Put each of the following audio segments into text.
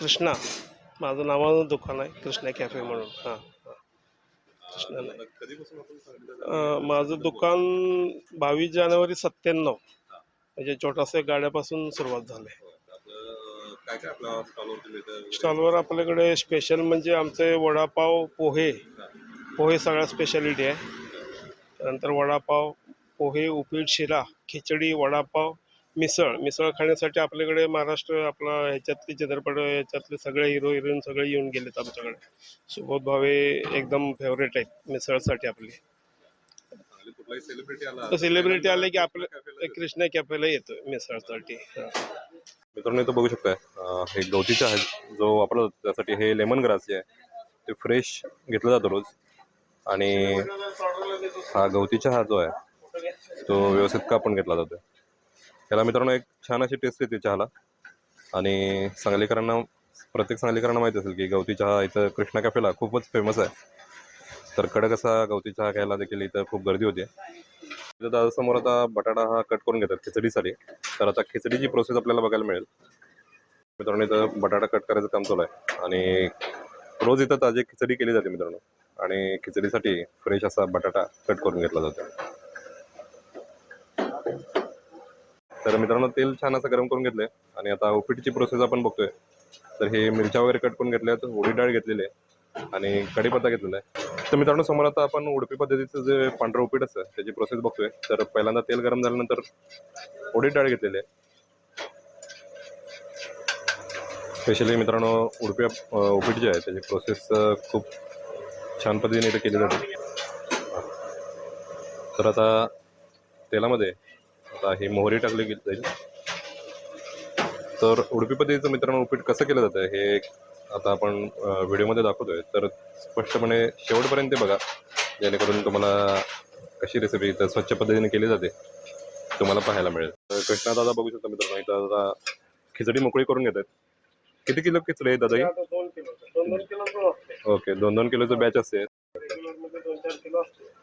कृष्णा. माझं नावानं दुकान आहे कृष्णा कॅफे म्हणून. हां हां. कृष्णा नाही. माझं दुकान बावीस जानेवारी सत्त्याण्णव. म्हणजे छोटासा गाड्यापासून सुरुवात झाली स्टॉलवर आपल्याकडे स्पेशल म्हणजे आमचे वडापाव पोहे. पोहे सगळ्या स्पेशालिटी आहे. त्यानंतर वडापाव पोहे उपीट शिरा खिचडी वडापाव मिसळ मिसळ खाण्यासाठी आपल्याकडे महाराष्ट्र आपला ह्याच्यातले चित्रपट ह्याच्यातले सगळे हिरो हिरोईन सगळे येऊन गेलेत आमच्याकडे. सुबोध भावे एकदम फेवरेट आहेत मिसळसाठी आपली. सेलिब्रिटी आले की आपलं कृष्णा कॅफेला येतो मिसळसाठी. मित्रांनो इथं बघू शकताय हे गवतीचा आहे जो वापरला जातो त्यासाठी हे लेमन ग्रास जे आहे. ते फ्रेश घेतलं जातं रोज. आणि हा गवती चहा जो आहे तो व्यवस्थित कापून घेतला जातो त्याला मित्रांनो एक छान अशी टेस्ट येते चहाला. आणि सांगलीकरांना प्रत्येक सांगलीकरांना माहीत असेल की गवती चहा इथं कृष्णा कॅफेला खूपच फेमस आहे. तर कडक असा गवती चहा घ्यायला देखील इथं खूप गर्दी होते. इथं दादासमोर आता बटाटा हा कट करून घेतात खिचडीसाठी. तर आता खिचडीची प्रोसेस आपल्याला बघायला मिळेल. मित्रांनो इथं बटाटा कट करायचं काम चालू आहे. आणि रोज इथं ताजी खिचडी केली जाते मित्रांनो. आणि खिचडीसाठी फ्रेश असा बटाटा कट करून घेतला जातो. तर मित्रांनो तेल छान असं गरम करून घेतलंय. आणि आता ओपीटीची प्रोसेस आपण बघतोय. तर हे मिरच्या वगैरे कट करून घेतल्या आहेत डाळ घेतलेली आहे आणि कढीपत्ता घेतलेला आहे. तर मित्रांनो समोर आता आपण उडपी पद्धतीचं जे पांढरं उपीट असतं त्याची प्रोसेस बघतोय. तर पहिल्यांदा तेल गरम झाल्यानंतर उडी डाळ घेतलेली आहे. स्पेशली मित्रांनो उडपी अं, उपीट जे आहे. त्याची प्रोसेस खूप छान पद्धतीने इथे केली जाते. तर आता तेलामध्ये आता ही मोहरी टाकली गेली जाईल. तर उडपी पद्धतीचं मित्रांनो उपीट कसं केलं जातं हे आता आपण व्हिडिओमध्ये दाखवतोय. तर स्पष्टपणे शेवटपर्यंत बघा जेणेकरून तुम्हाला कशी रेसिपी इथं स्वच्छ पद्धतीने केली जाते तुम्हाला पाहायला मिळेल. तर कृष्णा दादा बघू शकता मित्रांनो इथं दादा खिचडी मोकळी करून घेतात किती किलो खिचडी आहे दादा ही? ओके दोन दोन किलोचं बॅच असते.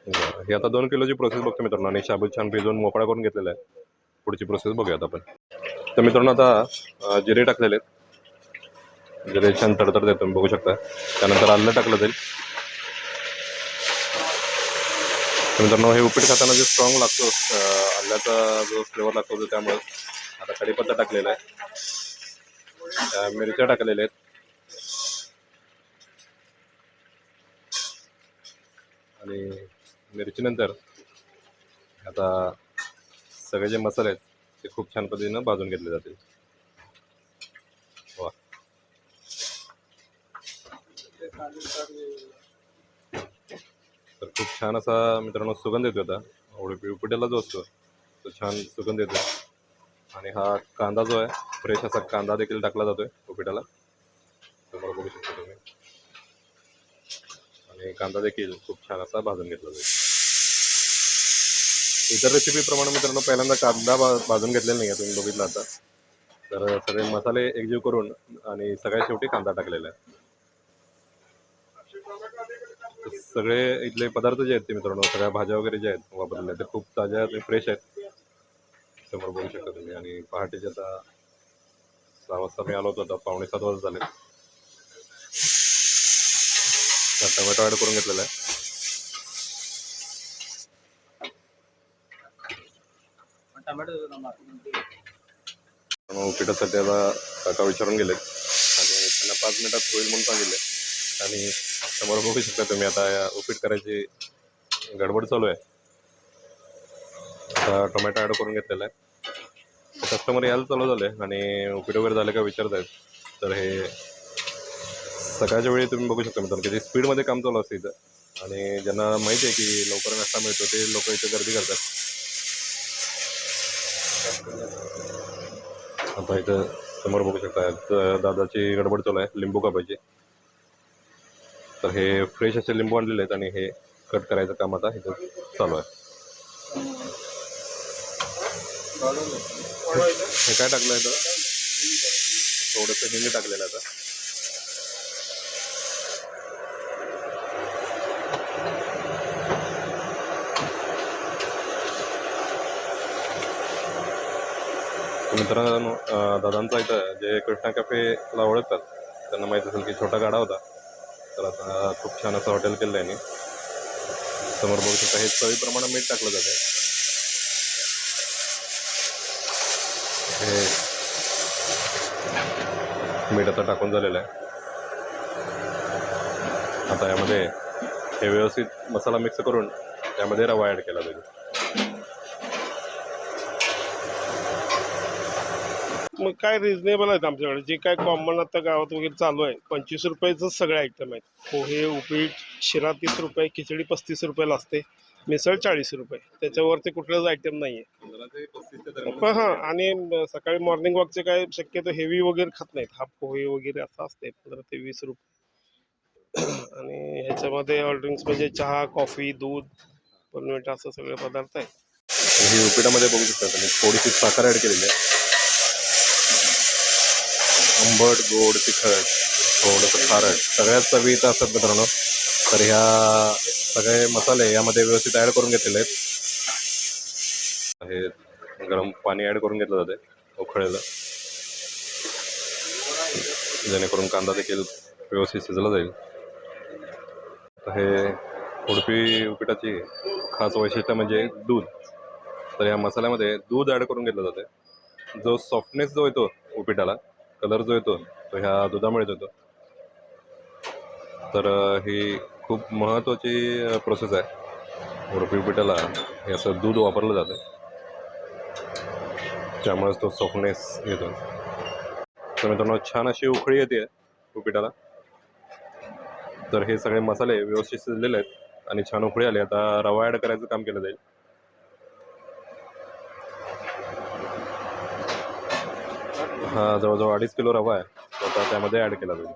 बरं. हे आता दोन किलोची प्रोसेस बघतो मित्रांनो. आणि शाबूत छान भिजवून मोकळा करून घेतलेला आहे. पुढची प्रोसेस बघूयात आपण. तर मित्रांनो आता जिरे टाकलेले आहेत. जिरे छान तडतड तुम्ही बघू शकता. त्यानंतर आलं टाकलं जाईल तर मित्रांनो हे उपीट खाताना जे स्ट्रॉंग लागतो आल्याचा जो फ्लेवर लागतो तो त्यामुळे आता कढीपत्ता टाकलेला आहे. त्या मिरच्या टाकलेल्या आहेत. आणि मिरचीनंतर आता सगळे जे मसाले आहेत ते खूप छान पद्धतीनं भाजून घेतले जातील. वा. तर खूप छान असा मित्रांनो सुगंध येतो आता. उडपी उपिट्याला जो असतो तो छान सुगंध येतो आणि हा कांदा जो आहे फ्रेश असा कांदा देखील टाकला जातोय उपिटाला. समोर बघू शकता तुम्ही. आणि कांदा देखील खूप छान असा भाजून घेतला जाईल. इतर रेसिपीप्रमाणे मित्रांनो पहिल्यांदा कांदा भाजून घेतलेला नाही आहे तुम्ही बघितलं आता. तर सगळे मसाले एकजीव करून आणि सगळ्या शेवटी कांदा टाकलेला आहे. तर सगळे इथले पदार्थ जे आहेत ते मित्रांनो सगळ्या भाज्या वगैरे ज्या आहेत वापरलेल्या ते खूप ताज्या आणि फ्रेश आहेत. समोर बघू शकता तुम्ही. आणि पहाटेचे आता सहा वाजता मी आलो होतो आता पावणे सात वाजता झाले. टमॅटो टोमॅटो ॲड करून घेतलेला आहे. मग आता काका विचारून गेले आणि त्यांना पाच मिनिटात होईल म्हणून सांगितले. आणि समोर बघू शकता तुम्ही आता या उपीट करायची गडबड चालू आहे. आता टोमॅटो ॲड करून घेतलेला आहे. कस्टमर यायला चालू झाले आणि उपीट वगैरे झाले का विचारत आहेत तर हे सकाळच्या वेळी तुम्ही बघू शकता मित्रांनो किती स्पीडमध्ये काम चालू असतं इथं. आणि ज्यांना माहिती आहे की लवकर नाश्ता मिळतो ते लोक इथं गर्दी करतात. आता इथं समोर बघू शकता द- दादाची गडबड चालू आहे लिंबू कापायची. तर हे फ्रेश असे लिंबू आणलेले आहेत आणि हे कट करायचं काम आता इथं चालू आहे. हे काय टाकलं आहे तर थोडंसं हिंग टाकलेलं आहे आता. मित्रांनो दादांचा इथं जे कृष्णा कॅफेला ओळखतात त्यांना माहीत असेल की छोटा गाडा होता. तर आता खूप छान असं हॉटेल केलं आहे यांनी. समोर बघू शकता हे चवीप्रमाणे मीठ टाकलं जाते हे मीठ आता टाकून झालेलं आहे. आता यामध्ये हे व्यवस्थित मसाला मिक्स करून त्यामध्ये रवा ॲड केला जाईल. मग काय रिजनेबल आहेत आमच्याकडे? जे काय कॉमन आता गावात वगैरे चालू आहे पंचवीस रुपयाचं सगळे आयटम आहेत पोहे उपीट शिरा तीस रुपये खिचडी पस्तीस रुपयाला असते मिसळ चाळीस रुपये. त्याच्यावरती कुठलाच आयटम नाही आहे पण हां आणि सकाळी मॉर्निंग वॉकचे काय शक्यतो हेवी वगैरे खात नाहीत. हा पोहे वगैरे असं असते पंधरा ते वीस रुपये. आणि ह्याच्यामध्ये ड्रिंक्स म्हणजे चहा कॉफी दूध पनवेट असं सगळे पदार्थ आहेत. ही उपीटामध्ये बघू शकता तुम्ही. थोडीशी साखर ॲड केलेली आहे. आंबट गोड तिखट थोडंसं खारट. सगळ्याच चवी इथं असतात मित्रांनो. तर ह्या सगळे मसाले यामध्ये व्यवस्थित ॲड करून घेतलेले आहेत. हे गरम पाणी ॲड करून घेतलं जाते उखळलेलं जेणेकरून कांदा देखील व्यवस्थित शिजला जाईल. तर हे उडपी उपिटाची खास वैशिष्ट्य म्हणजे दूध. तर या मसाल्यामध्ये दूध ॲड करून घेतलं जाते जो सॉफ्टनेस जो येतो उपिटाला कलर जो येतो तो ह्या दुधामुळेच येतो. तर ही खूप महत्त्वाची प्रोसेस आहे. उडपी हे असं दूध वापरलं जातं. त्यामुळेच तो सॉफ्टनेस येतो. तर मित्रांनो छान अशी उकळी येते उपीटाला तर हे सगळे मसाले व्यवस्थित शिजलेले आहेत आणि छान उकळी आली. आता रवा ॲड करायचं काम केलं जाईल. जवळजवळ अडीच किलो रवा आहे. तो आता त्यामध्ये ॲड केला जाईल.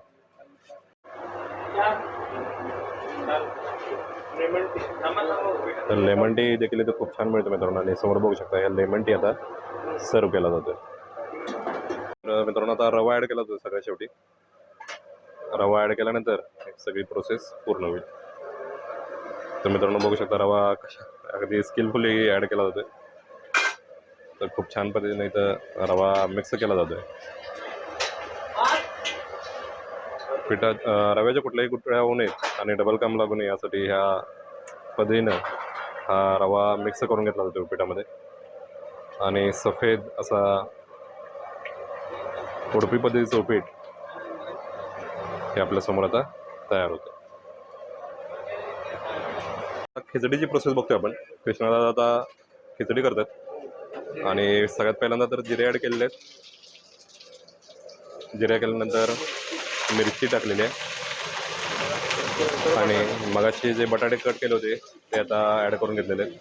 तर लेमन टी देखील इथे खूप छान मिळतो मित्रांनो. आणि समोर बघू शकता या लेमन टी आता सर्व केला जातो तर मित्रांनो आता रवा ॲड केला जातो सगळ्या शेवटी. रवा ॲड केल्यानंतर सगळी प्रोसेस पूर्ण होईल. तर मित्रांनो बघू शकता रवा कशा अगदी स्किलफुली ॲड केला जातोय. तर खूप छान पद्धतीने इथं रवा मिक्स केला जातोय. पिठात रव्याच्या कुठल्याही कुठल्या होऊ नयेत आणि डबल काम लागू नये यासाठी ह्या पद्धतीनं हा रवा मिक्स करून घेतला जातो पिठामध्ये. आणि सफेद असा उडपी पद्धतीचं उपीट हे आपल्यासमोर आता तयार होतं. खिचडीची प्रोसेस बघतोय आपण. कृष्णाला आता खिचडी करतात. आणि सगळ्यात पहिल्यांदा तर जिरे ॲड केलेले आहेत. जिरे केल्यानंतर मिरची टाकलेली आहे. आणि मगाचे जे बटाटे कट केले होते ते आता ॲड करून घेतलेले आहेत.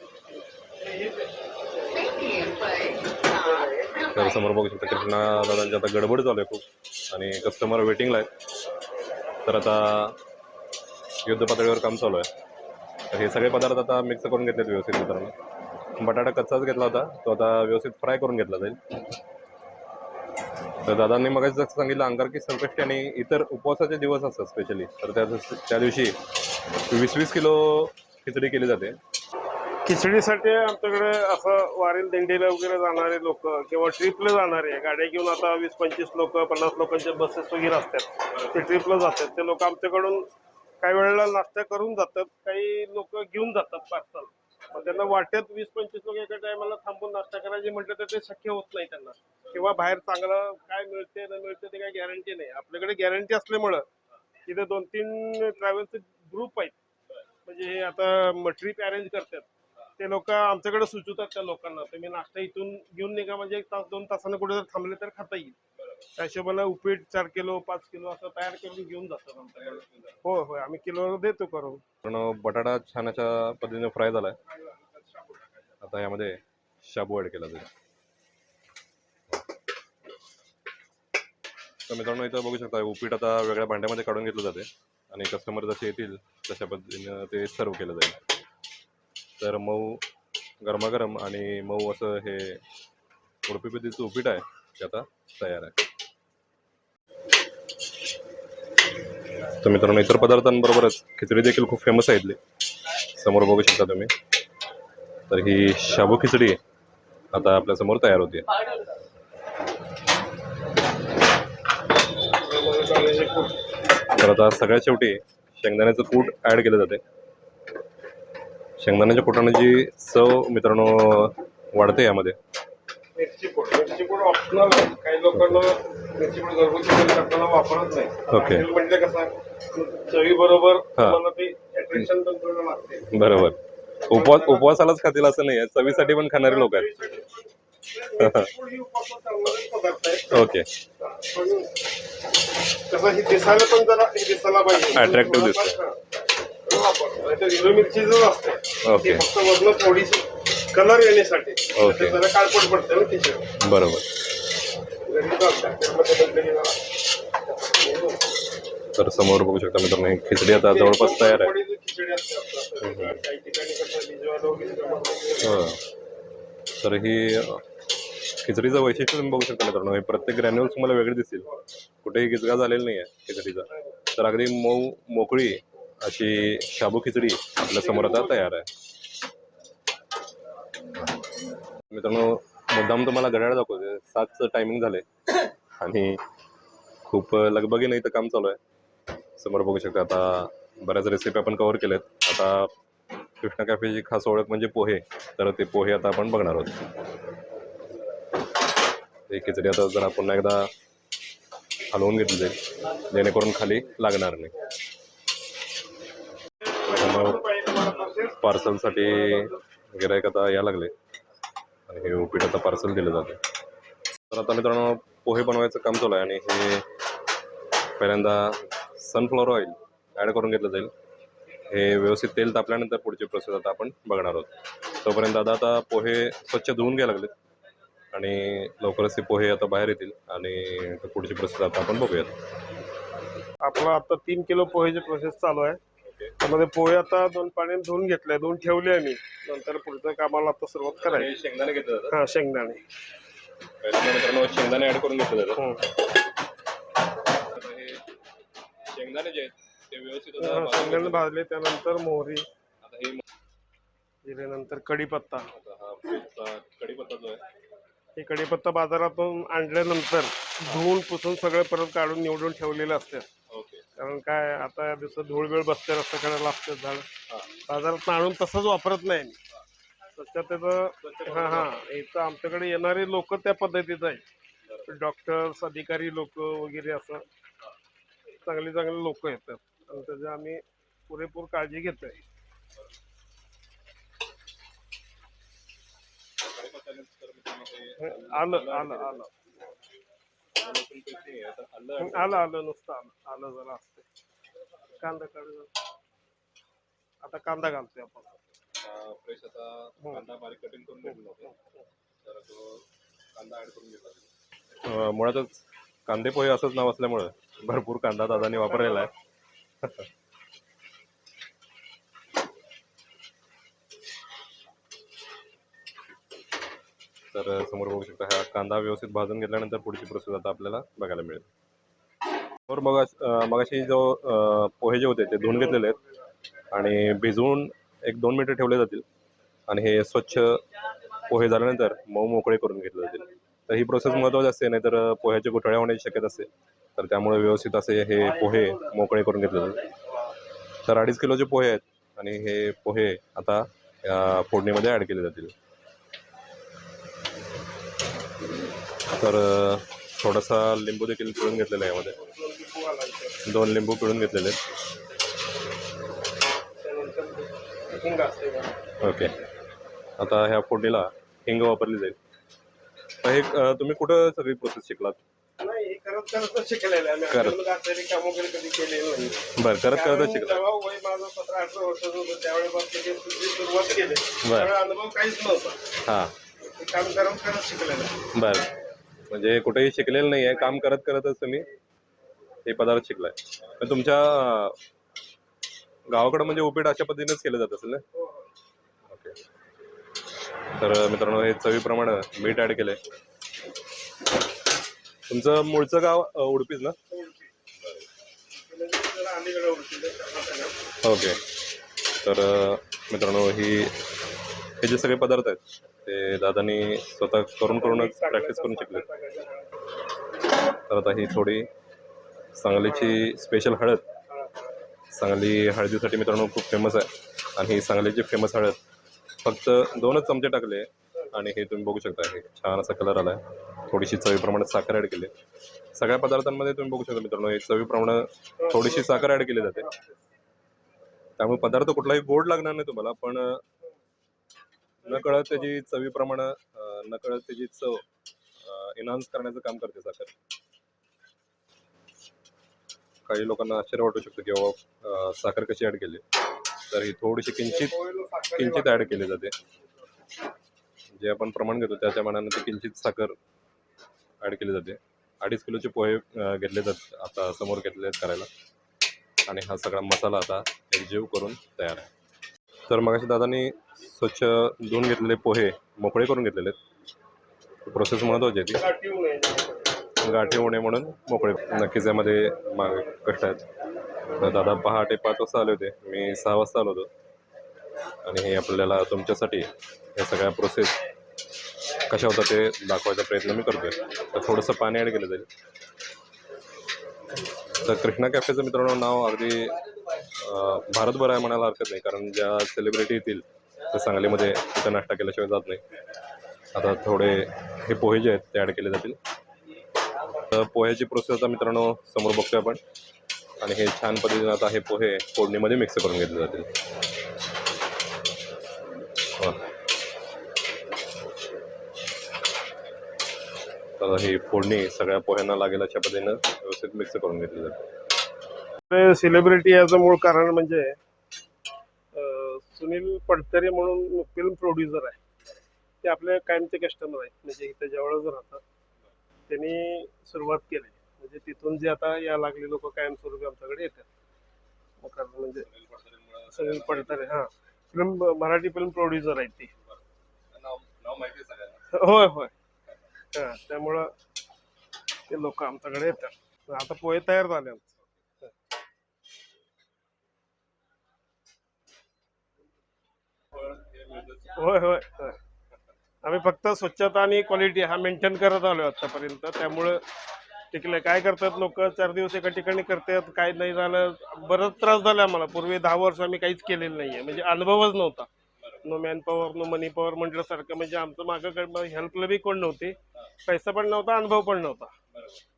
तर समोर बघू शकता कृष्णा दादांची आता गडबड चालू आहे खूप. आणि कस्टमर वेटिंगला आहेत. तर आता युद्ध पातळीवर काम चालू आहे. तर हे सगळे पदार्थ आता मिक्स करून घेतलेत व्यवस्थित मित्रांनो. बटाटा कच्चाच घेतला होता. तो आता व्यवस्थित फ्राय करून घेतला जाईल. तर दादांनी मग सांगितलं अंगारकी संकष्टी आणि इतर उपवासाचे दिवस असतात स्पेशली तर त्या त्या दिवशी वीस वीस किलो खिचडी केली जाते. खिचडीसाठी आमच्याकडे असं वारील दिंडीला वगैरे जाणारे लोक किंवा ट्रिपला जाणारे गाड्या घेऊन आता वीस पंचवीस लोक पन्नास लोकांच्या बसेस वगैरे असतात. ते ट्रिपला जातात. ते लोक आमच्याकडून काही वेळेला नाश्ता करून जातात काही लोक घेऊन जातात पार्सल मग त्यांना वाटेत वीस पंचवीस लोक एका टायमाला थांबून नाश्ता करायचे म्हटलं तर ते शक्य होत नाही त्यांना. किंवा बाहेर चांगलं काय मिळते न मिळते ते काही गॅरंटी नाही. आपल्याकडे गॅरंटी असल्यामुळं तिथे दोन तीन ट्रॅव्हल्सचे ग्रुप आहेत. म्हणजे हे आता ट्रीप अरेंज करतात. ते लोक आमच्याकडे सुचवतात त्या लोकांना तुम्ही नाश्ता इथून घेऊन निघा म्हणजे एक तास दोन तासानं कुठे जर थांबले तर खाता येईल. त्या हिशोबाने उपीट चार किलो पाच किलो असं तयार करून घेऊन जातात आमच्याकडे हो होय आम्ही किलो देतो करून. पण बटाटा छान अशा पद्धतीने फ्राय झाला आहे आता यामध्ये शाबू ॲड केला जाईल. तर मित्रांनो इथं बघू शकता उपीट आता वेगळ्या भांड्यामध्ये काढून घेतलं जाते. आणि कस्टमर जसे येतील तशा पद्धतीनं ते सर्व केलं जाईल. तर मऊ गरमागरम आणि मऊ असं हे उडपी पद्धतीचं उपीट आहे ते आता तयार आहे. तर मित्रांनो इतर पदार्थांबरोबरच खिचडी देखील खूप फेमस आहे इथली. समोर बघू शकता तुम्ही. तर ही शाबू खिचडी आता आपल्यासमोर तयार होते. तर आता सगळ्यात शेवटी शेंगदाण्याचं कूट ॲड केलं जाते. शेंगदाण्याच्या कुटाने जी चव मित्रांनो वाढते यामध्ये. काही लोकांना वापरत नाही. ओके. म्हणजे कसं चवी बरोबर. तुम्हाला ते अट्रॅक्शन पण थोडं लागते बरोबर उपवास उपवासालाच खातील असं नाही चवीसाठी पण खाणारे लोक आहेत ही उपवासात चालणारे पदार्थ आहे ओके पण कसं हे दिसायला पण जरा हे दिसायला पाहिजे Attractive दिसतं. हा. नाहीतर हिरवी असते ओके. ती फक्त वरण थोडीशी कलर येण्यासाठी ओके. जरा काळपट पडते ना त्याच्यावर बरोबर तर समोर बघू शकता मित्रांनो ही खिचडी आता जवळपास तयार आहे. नाही. तर ही खिचडीचं वैशिष्ट्य तुम्ही बघू शकता मित्रांनो हे प्रत्येक ग्रॅन्युल्स तुम्हाला वेगळे दिसतील. कुठेही गिजगा झालेला नाही आहे खिचडीचा. तर अगदी मऊ मोकळी अशी शाबू खिचडी आपल्यासमोर आता तयार आहे. मित्रांनो मुद्दाम तुम्हाला घड्याळ दाखवते सातचं टायमिंग झाले आणि खूप लगबगीनं इथं काम चालू आहे. समोर बघू शकता आता बऱ्याच रेसिपी आपण कव्हर केल्यात आता कृष्णा कॅफेची खास ओळख म्हणजे पोहे. तर ते पोहे आता आपण बघणार आहोत. ही खिचडी आता जरा पुन्हा एकदा हलवून घेतली जाईल. जेणेकरून खाली लागणार नाही. पार्सलसाठी गिरायक आता या लागले. आणि हे उपीट आता पार्सल दिलं जाते तर आता मित्रांनो पोहे बनवायचं काम चालू आहे आणि हे पहिल्यांदा सनफ्लॉवर ऑइल ॲड करून घेतलं जाईल. हे व्यवस्थित तेल तापल्यानंतर पुढची प्रोसेस आता आपण बघणार आहोत. तोपर्यंत दादा आता पोहे स्वच्छ धुवून घ्यायला लागलेत. आणि लवकरच ते पोहे आता बाहेर येतील आणि पुढची प्रोसेस आता आपण बघूयात. आपलं आता तीन किलो पोहेची प्रोसेस चालू आहे. त्यामध्ये पोहे आता दोन पाण्याने धुवून घेतले दोन ठेवले आम्ही. नंतर पुढच्या कामाला आता सुरुवात करायची. शेंगदाणे घेतलं हा शेंगदाणे. शेंगदाणे ॲड करून घेतलं शेंगदाणे जे आहेत ते व्यवस्थित आता हा, भाजून शेंगदाणे घेतले. भाजले त्यानंतर मोहरी. आता हे जिऱ्यानंतर कढीपत्ता. आता हा कढीपत्ता जो आहे. हे कढीपत्ता बाजारातून आणल्यानंतर धुवून पुसून सगळं परत काढून निवडून ठेवलेलं असतं ओके. कारण काय आता या दिवसात धूळ वेळ बसते रस्ता करायला लागतं झाड. हा. बाजारात आणून तसंच वापरत नाही आम्ही. स्वच्छतेचं हां हां. इथं आमच्याकडे येणारे लोक त्या पद्धतीचं आहे डॉक्टर्स अधिकारी लोक वगैरे असं. चांगले चांगले लोक येतात. आणि त्याची आम्ही पुरेपूर काळजी घेतोय. कढीपत्त्यानंतर मित्रांनो हे आलं आलं आलं. आहे, आलं आलं नुसतं आलं. आलं जरा असते कांदा काढू आता कांदा घालतोय आपण. फ्रेश आता कांदा बारीक कटिंग करून घेतला तर तो कांदा ऍड करून घेतला. मुळातच कांदे पोहे असंच नाव असल्यामुळं भरपूर कांदा दादानी वापरलेला आहे. तर समोर बघू शकता हा कांदा व्यवस्थित भाजून घेतल्यानंतर पुढची प्रोसेस आता आपल्याला बघायला मिळेल. समोर मगाशी जो पोहे जे होते ते धुवून घेतलेले आहेत आणि भिजवून एक दोन मिनिटं ठेवले जातील आणि हे स्वच्छ पोहे झाल्यानंतर मऊ मोकळे करून घेतले जातील. तर ही प्रोसेस महत्त्वाची असते नाहीतर पोह्याचे गुठळ्या होण्याची शक्यता असते. तर त्यामुळे व्यवस्थित असे हे पोहे मोकळे करून घेतले जातात तर अडीच किलोचे पोहे आहेत आणि हे पोहे आता या फोडणीमध्ये ॲड केले जातील. तर थोडासा लिंबू देखील पिळून घेतलेला आहे यामध्ये. दोन लिंबू पिळून घेतलेले. ओके. आता ह्या फोडणीला हिंग वापरली जाईल. हे तुम्ही कुठं सगळी प्रोसेस शिकलात? नाही हे करत करतच शिकलेलं आहे. आम्ही करत. अजून घातलेली काम वगैरे कधी केलेलं नाही. बरं करत कारण करतच शिकला जेव्हा वय माझं सतरा अठरा वर्षाचं होतं त्यावेळेपासून तुझी सुरुवात केली बरं. त्यावेळी अनुभव काहीच नव्हता. हां. हे काम करत करत शिकलेलं आहे. बरं. म्हणजे कुठेही शिकलेलं नाही आहे काम करत करतच तुम्ही हे पदार्थ शिकलाय. तर तुमच्या अ, गावाकडं म्हणजे उपीट अशा पद्धतीनेच केलं जात असेल ना? हो, हो. तर मित्रांनो हे चवीप्रमाणे मीठ ॲड केलंय. तुमचं मूळचं गाव उडपीच ना? ओके. तर मित्रांनो ही हे जे सगळे पदार्थ आहेत ते दादांनी स्वतः करून करूनच प्रॅक्टिस करून शिकले तर आता ही थोडी सांगलीची स्पेशल हळद. सांगली हळदीसाठी मित्रांनो खूप फेमस आहे. आणि ही सांगलीची फेमस हळद फक्त दोनच चमचे टाकले आणि हे तुम्ही बघू शकता हे छान असा कलर आला आहे थोडीशी चवीप्रमाणे साखर ॲड केली. सगळ्या पदार्थांमध्ये तुम्ही बघू शकता मित्रांनो हे चवीप्रमाणे थोडीशी साखर ॲड केली जाते. त्यामुळे पदार्थ कुठलाही गोड लागणार नाही तुम्हाला पण नकळत त्याची चवीप्रमाणे नकळत त्याची चव एनहान्स करण्याचं काम करते साखर. काही लोकांना आश्चर्य वाटू शकतं की बाबा साखर कशी ॲड केली. तर ही थोडीशी किंचित किंचित ॲड केली जाते. जे आपण प्रमाण घेतो त्याच्या मानाने ते किंचित साखर ॲड केली जाते. अडीच किलोचे पोहे घेतले जात आता समोर घेतले आहेत करायला. आणि हा सगळा मसाला आता एकजीव करून तयार आहे. तर मगाशी दादांनी स्वच्छ धुवून घेतलेले पोहे मोकळे करून घेतलेले आहेत प्रोसेस महत्त्वाची आहे ती. गाठी होऊ नये. गाठी होणे म्हणून मोकळे नक्कीच यामध्ये माग कष्ट आहेत. तर दादा पहाटे पाच वाजता आले होते. मी सहा वाजता आलो होतो. आणि हे आपल्याला तुमच्यासाठी या सगळ्या प्रोसेस कशा होता ते दाखवायचा प्रयत्न मी करतोय. तर थोडंसं पाणी ॲड केलं जाईल तर कृष्णा कॅफेचं मित्रांनो नाव अगदी भारतभर आहे म्हणायला हरकत नाही. कारण ज्या सेलिब्रिटी येतील त्या सांगलीमध्ये तिथं नाश्ता केल्याशिवाय जात नाही. आता थोडे हे पोहे जे आहेत ते ॲड केले जातील. तर पोह्याची प्रोसेस आता मित्रांनो समोर बघतोय आपण. आणि हे छान पद्धतीने आता हे पोहे फोडणीमध्ये मिक्स करून घेतले जातील. तर ही फोडणी सगळ्या पोह्यांना लागेल अशा पद्धतीनं व्यवस्थित मिक्स करून घेतली जाते सेलिब्रिटी याचं मूळ कारण म्हणजे सुनील पडतरे म्हणून फिल्म प्रोड्युसर आहे. ते आपले कायमचे कस्टमर आहेत. म्हणजे इथं जवळच राहतात त्यांनी सुरुवात केली. म्हणजे तिथून जे आता या लागले लोक कायमस्वरूपी आमच्याकडे येतात. मग म्हणजे सुनील पडतरे हा. फिल्म मराठी फिल्म प्रोड्युसर आहेत ती. होय होय. हा त्यामुळं ते लोक आमच्याकडे येतात. आता पोहे तयार झाले आमचे. होय होय होय. आम्ही फक्त स्वच्छता आणि क्वालिटी हा मेंटेन करत आलो आतापर्यंत. त्यामुळं टिकले. काय करतात लोक? चार दिवस एका ठिकाणी करतात. काय नाही झालं. बरंच त्रास झाला आम्हाला. पूर्वी दहा वर्ष आम्ही काहीच केलेलं नाहीये. म्हणजे अनुभवच नव्हता. No man power no money power म्हटल्यासारखं. म्हणजे आमचं मागं हेल्पला बी कोण नव्हती. पैसा पण नव्हता अनुभव पण नव्हता.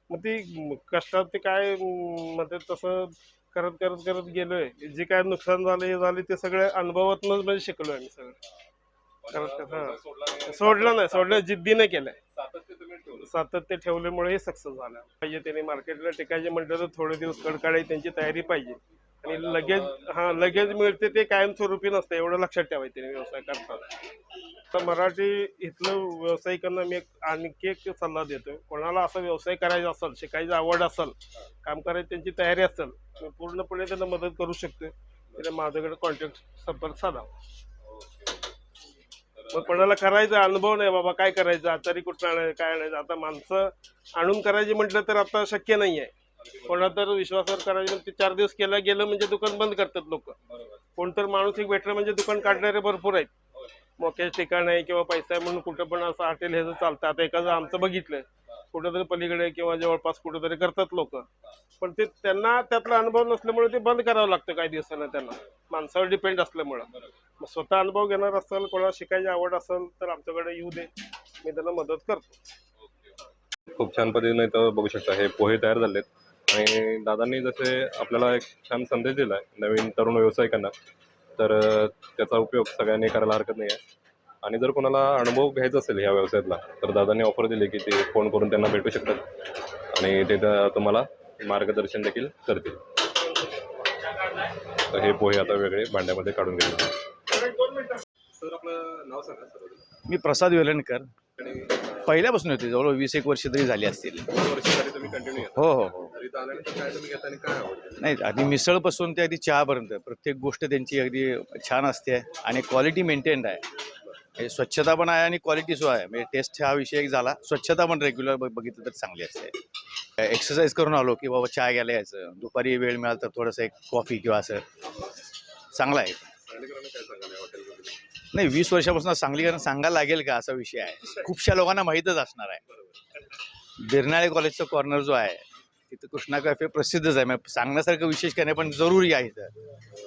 मग ती कष्टात ते काय म, म्हणजे तसं करत करत करत गेलोय. जे काय नुकसान झालं हे झाले ते सगळे अनुभवातूनच म्हणजे शिकलोय आम्ही सगळं. सोडलं नाही सोडलं जिद्दीने केलंय सातत्य ठेवल्यामुळे हे सक्सेस झालं. पाहिजे त्यांनी मार्केटला टिकायचे म्हटलं तर थोडे दिवस कडकाळी त्यांची तयारी पाहिजे. आणि लगेच हा लगेच मिळते ते कायमस्वरूपी नसतं एवढं लक्षात ठेवायचं त्यांनी व्यवसाय करताना. तर मराठी इथलं व्यावसायिकांना मी एक आणखी एक सल्ला देतोय. कोणाला असा व्यवसाय करायचा असेल शिकायची आवड असेल काम करायची त्यांची तयारी असेल मी पूर्णपणे त्यांना मदत करू शकतो त्याला माझ्याकडे कॉन्टॅक्ट संपर्क साधावा मग कोणाला करायचा अनुभव नाही बाबा काय करायचं आचारी कुठं आणायचं काय आणायचं आता माणसं आणून करायची म्हटलं तर आता शक्य नाही आहे कोणा तर विश्वासावर करायचं ते चार दिवस केलं गेलं म्हणजे दुकान बंद करतात लोक. कोणतर माणूस एक भेटलं म्हणजे दुकान काढणारे भरपूर आहेत. मोक्याचं ठिकाण आहे किंवा पैसा आहे म्हणून कुठं पण असं हॉटेल हे चालतं आता एखादं आमचं बघितलं कुठेतरी पलीकडे किंवा जवळपास कुठेतरी करतात लोक. पण ते त्यांना त्यातला अनुभव नसल्यामुळे ते बंद करावं लागतं काही दिवसांना त्यांना. माणसावर डिपेंड असल्यामुळं. मग स्वतः अनुभव घेणार असेल कोणाला शिकायची आवड असेल तर आमच्याकडे येऊ दे. मी त्यांना मदत करतो. खूप छान पद्धतीने इथं बघू शकता हे पोहे तयार झालेत. आणि दादांनी जसे आपल्याला एक छान संदेश दिला आहे नवीन तरुण व्यावसायिकांना तर त्याचा उपयोग सगळ्यांनी करायला हरकत नाही आहे आणि जर कोणाला अनुभव घ्यायचा असेल ह्या व्यवसायातला तर दादांनी ऑफर दिली की ते फोन करून त्यांना भेटू शकतात. आणि ते तुम्हाला मार्गदर्शन देखील करतील. तर हे पोहे आता वेगळे भांड्यामध्ये काढून घेतले. सर आपलं नाव सांगा सर. मी प्रसाद वेलणकर. आणि पहिल्यापासून होते जवळ वीस एक वर्ष तरी झाली असतील. वर्ष झाली तुम्ही कंटिन्यू हो हो हो. तरी इथं आल्यानंतर काय तुम्ही घेता आणि काय आवडतं? नाही आधी मिसळपासून ते अगदी चहापर्यंत. प्रत्येक गोष्ट त्यांची अगदी छान असते आणि क्वालिटी मेंटेन्ड आहे. म्हणजे स्वच्छता पण आहे आणि क्वालिटी सुद्धा आहे. म्हणजे टेस्ट हा विषय एक झाला. स्वच्छता पण रेग्युलर बघितलं तर चांगली असते. एक्सरसाइज करून आलो की बाबा चहा घ्यायला यायचं. दुपारी वेळ मिळाला तर थोडंसं एक कॉफी किंवा असं. चांगलं आहे. नाही वीस वर्षापासून सांगलीकरांना सांगायला लागेल का असा विषय आहे. खूपशा लोकांना माहीतच असणार आहे. बिरनाळे कॉलेजचा कॉर्नर जो आहे तिथं कृष्णा कॅफे प्रसिद्धच आहे. म्हणजे सांगण्यासारखं विशेष काही नाही पण जरुरी आहे इथं.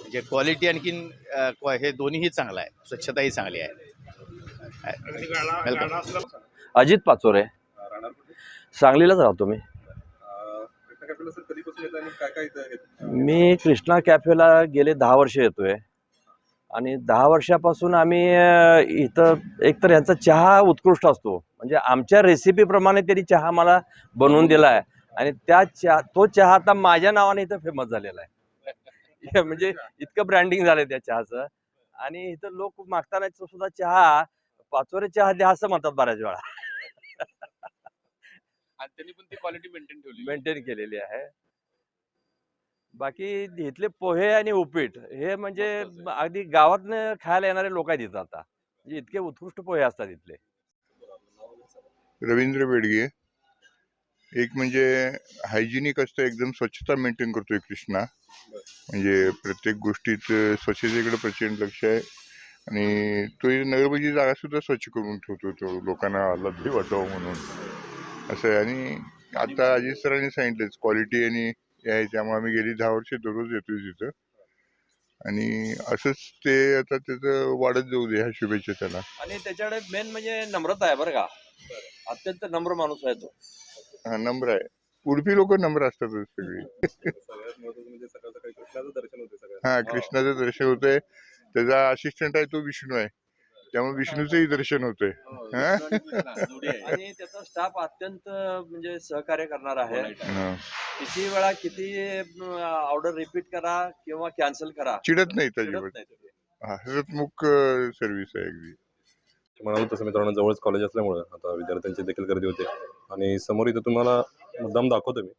म्हणजे क्वालिटी आणखीन हे दोन्हीही चांगलं आहे. स्वच्छताही चांगली आहे. अजित पाचोरे? सांगलीलाच राहतो मी. मी कृष्णा कॅफेला गेले दहा वर्ष येतोय. आणि दहा वर्षापासून आम्ही इथं एकतर यांचा चहा उत्कृष्ट असतो. म्हणजे आमच्या रेसिपीप्रमाणे त्यांनी चहा मला बनवून दिला आहे. आणि त्या चहा तो चहा आता माझ्या नावाने इथं फेमस झालेला आहे. म्हणजे इतकं ब्रँडिंग झालंय त्या चहाचं. आणि इथं लोक मागताना सुद्धा चहा पाचोरे चहा द्या असं म्हणतात बऱ्याच वेळा. आणि त्यांनी पण ती क्वालिटी मेंटेन ठेवली मेंटेन केलेली आहे. बाकी इथले पोहे आणि उपीट हे म्हणजे अगदी गावातनं खायला येणारे लोक आहेत इथं आता. म्हणजे इतके उत्कृष्ट पोहे असतात इथले. रवींद्र बेडगे एक म्हणजे हायजिनिक असतं एकदम स्वच्छता मेंटेन करतोय कृष्णा. म्हणजे प्रत्येक गोष्टीत स्वच्छतेकडे प्रचंड लक्ष आहे. आणि तो ही नगरपालिकेची जागा सुद्धा स्वच्छ करून ठेवतो तो लोकांना आल्हादी वाटावं म्हणून. असं आहे. आणि आता अजित सरांनी सांगितलंच क्वालिटी आणि आहे त्यामुळे आम्ही गेली दहा वर्ष दररोज येतोय तिथं. आणि असंच ते आता त्याचं वाढत जाऊ दे ह्या शुभेच्छा त्याला. आणि त्याच्याकडे मेन म्हणजे नम्रता आहे बरं का? अत्यंत नम्र माणूस आहे तो. हा नम्र आहे. उडपी लोक नम्र असतातच सगळी. म्हणजे हा कृष्णाचं दर्शन होतंय. त्याचा असिस्टंट आहे तो विष्णू आहे. त्यामुळे विष्णूचंही दर्शन होतंय. हा? आणि त्याचा स्टाफ अत्यंत म्हणजे सहकार्य करणार आहे. हा. किती वेळा किती ऑर्डर रिपीट करा किंवा कॅन्सल करा. चिडत नाही त्याच्यावर. हा हसतमुख सर्व्हिस आहे अगदी. म्हणालो तसं मित्रांनो जवळच कॉलेज असल्यामुळं आता विद्यार्थ्यांची देखील गर्दी होते. आणि समोर इथं तुम्हाला मुद्दाम दाखवतो मी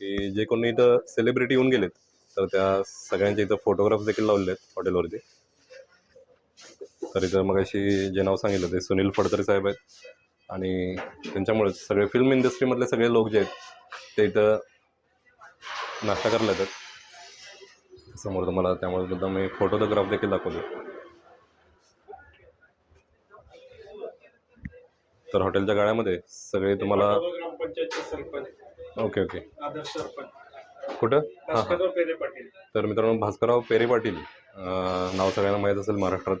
की जे कोणी इथं सेलिब्रिटी येऊन गेलेत तर त्या सगळ्यांच्या इथं फोटोग्राफ्स देखील लावलेले आहेत हॉटेलवरती तर इथं मग जे नाव सांगितलं ते सुनील फडतरे साहेब आहेत. आणि त्यांच्यामुळेच सगळे फिल्म इंडस्ट्रीमधले सगळे लोक जे आहेत ते इथं नाश्ता करायला येतात. समोर तुम्हाला त्यामुळे मुद्दाम मी फोटोग्राफ देखील दाखवतो. तर हॉटेलच्या गाळ्यामध्ये सगळे तुम्हाला ओके ओके आदर्श सरपंच. कुठं? हां हां. भास्करराव पेरे पाटील. तर मित्रांनो भास्करराव पेरे पाटील अं, नाव सगळ्यांना माहीत असेल महाराष्ट्रात.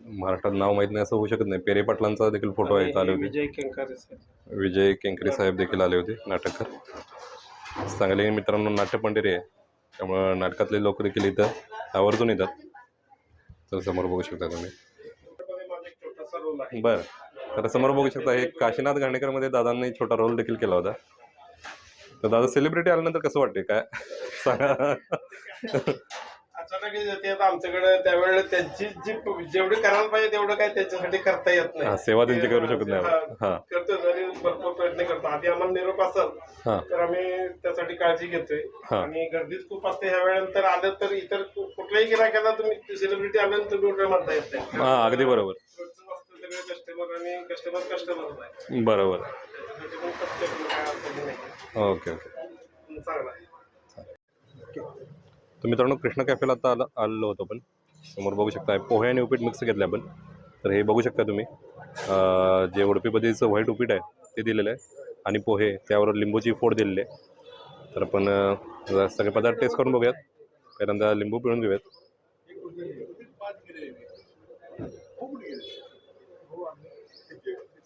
महाराष्ट्रात नाव माहीत नाही असं होऊ शकत नाही. पेरे पाटलांचा देखील फोटो आहे आले आणि होते विजय केंकारे साहेब. विजय केंकरे साहेब देखील आले होते नाटककार सांगली मित्रांनो नाट्यपंढरी आहे. त्यामुळं नाटकातले लोक देखील इथं आवर्जून येतात. तर समोर बघू शकता तुम्ही. त्यामध्ये माझा एक छोटासा रोल आहे बरं तर समोर बघू शकता हे काशीनाथ घाणेकरमध्ये दादांनी छोटा रोल देखील केला होता. तर दादा सेलिब्रिटी आल्यानंतर कसं वाटते काय? सांगा. अचानक येते आता आमच्याकडे त्यावेळेला त्यांची जी जेवढी करायला पाहिजे तेवढं काय त्यांच्यासाठी करता येत हा, नाही सेवा त्यांची करू शकत नाही आपण. हा. करतो आणि भरपूर प्रयत्न करतो. आधी आम्हाला निरोप असेल हा. तर आम्ही त्यासाठी काळजी घेतोय. हा. आणि गर्दीच खूप असते ह्या वेळेनंतर आलं तर इतर कु- कुठल्याही गिरायकाला तुम्ही सेलिब्रिटी आल्यानंतर तुम्ही कुठे म्हणता येत नाही. हा अगदी बरोबर. रोजचं असतं सगळे कस्टमर आणि कस्टमर कस्टमर बरोबर. काय अडचणी नाही ओके ओके. चांगला आहे तर मित्रांनो कृष्ण कॅफेला आता आलं आलेलो होतो आपण समोर बघू शकता पोहे आणि उपीट मिक्स घेतलं आपण. तर हे बघू शकता तुम्ही. अं, जे उडपी पद्धतीचं व्हाईट उपीट आहे ते दिलेलं आहे. आणि पोहे त्यावर लिंबूची फोड दिलेली आहे. तर आपण अं, जरा सगळे पदार्थ टेस्ट करून बघूयात. पहिल्यांदा लिंबू पिळून घेऊयात.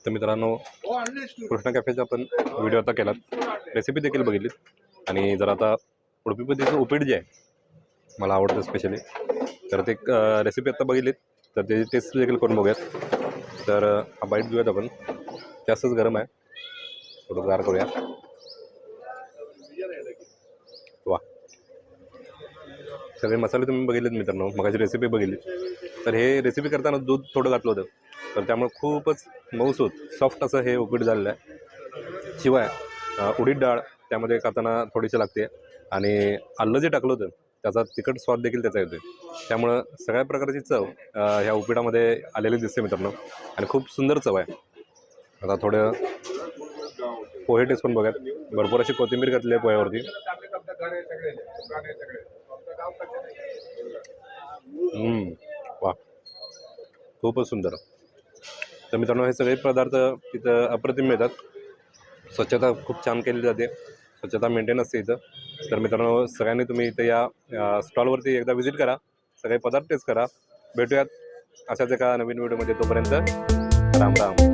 तर मित्रांनो कृष्णा कॅफेचा आपण व्हिडिओ आता केलात. रेसिपी देखील बघितलीत. आणि जर आता उडपी पद्धतीचं उपीट जे आहे मला आवडतं स्पेशली तर ते रेसिपी आत्ता बघितलीत. तर त्याची टेस्ट देखील करून बघूयात. तर हा बाईट घेऊयात आपण. जास्तच गरम आहे. थोडं गार करूया. वा. सगळे मसाले तुम्ही बघितलेत मित्रांनो. मगाची रेसिपी बघितली. तर हे रेसिपी करताना दूध थोडं घातलं होतं. तर त्यामुळे खूपच मऊसूत सॉफ्ट असं हे उपीट झालेलं आहे. शिवाय उडीद डाळ त्यामध्ये खाताना थोडीशी लागते आणि आलं जे टाकलं होतं त्याचा तिखट स्वाद देखील त्याचा येतो त्यामुळं सगळ्या प्रकारची चव ह्या उपीटामध्ये आलेली दिसते मित्रांनो आणि खूप सुंदर चव आहे. आता थोडं पोहे टेस्ट पण बघात भरपूर अशी कोथिंबीर घातली आहे पोह्यावरती. वा खूपच सुंदर. तर मित्रांनो हे सगळे पदार्थ तिथं अप्रतिम मिळतात. स्वच्छता खूप छान केली जाते. स्वच्छता मेंटेन असते इथं. तर मित्रांनो सगळ्यांनी तुम्ही इथं या स्टॉलवरती एकदा व्हिजिट करा. सगळे पदार्थ टेस्ट करा. भेटूयात अशाच एका नवीन व्हिडिओमध्ये तोपर्यंत राम राम.